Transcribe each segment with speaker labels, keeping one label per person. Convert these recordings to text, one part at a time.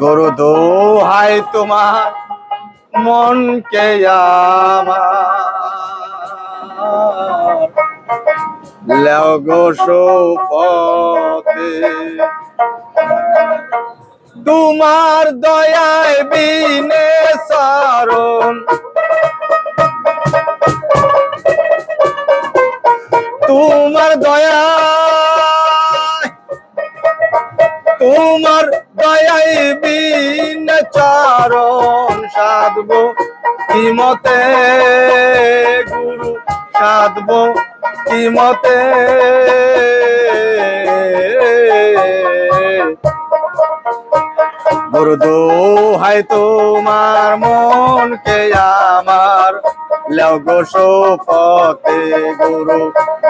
Speaker 1: গরু দোহাই তোমার আমার। লেও গো সুপথে। তোমার দয়ায় বিনে সারণ। তোমার দয়া তোমার দয়াই বিন চারণ সাধব, কিমতে গুরু সাধব, কিমতে গুরু দোহাই তোমার মন মনকে আমার লগো সোপতে গুরু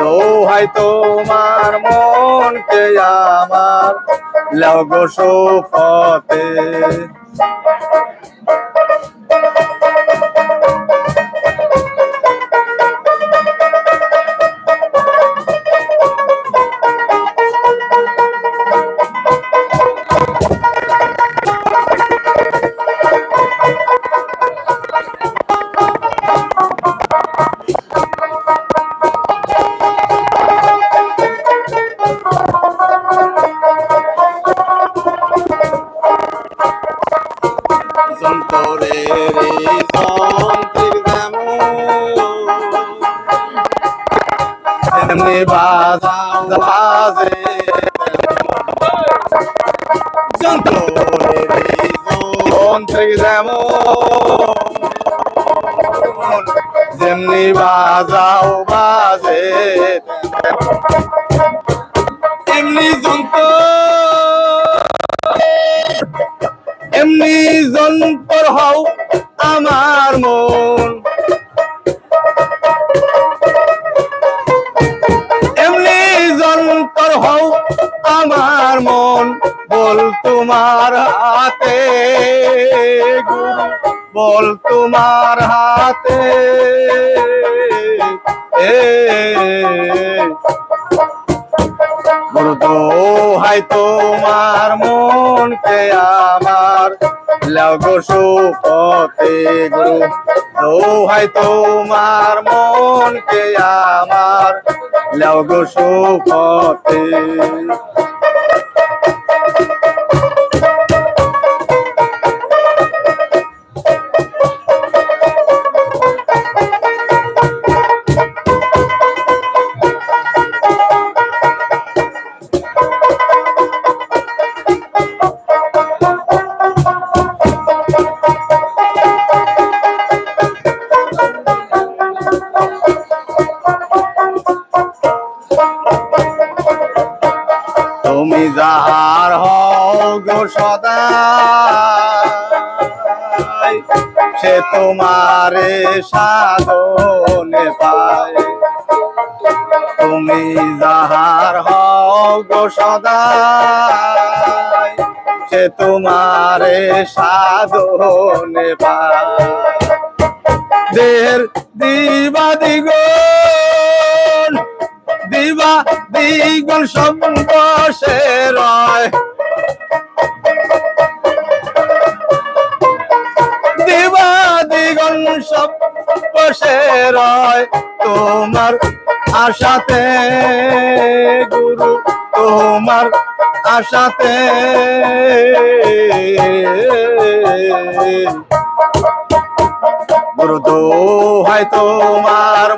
Speaker 1: দোহাই তোমার মন মনকে আমার। লগো সোপতে যন্ত্রের যেমন তেমনি বাজাও বাজে যন্তরের যন্ত্রের যেমন যেমনি বাজাও বাজে যন্তর হও আমার মন। এমনি যন্তর হও আমার মন, বল তোমার হাতে বল তোমার হাতে এ। গুরু দোহাই তোমার মনকে আমার। লাগো পথে গুরু। দোহাই তোমার মনকে আমার। লাগো সুপতে তুমি যাহার গো সদা সে তোমারে সাধনে পায়। তুমি যাহার গো সদা সে তোমারে সাধনে পায়। দেহের দিবা দিগন দিবা দিগন সম্পসে রয়। দিবা দিগন সম্পসে রয়। তোমার আশাতে গুরু, তোমার আশাতে। গুরু হয় তোমার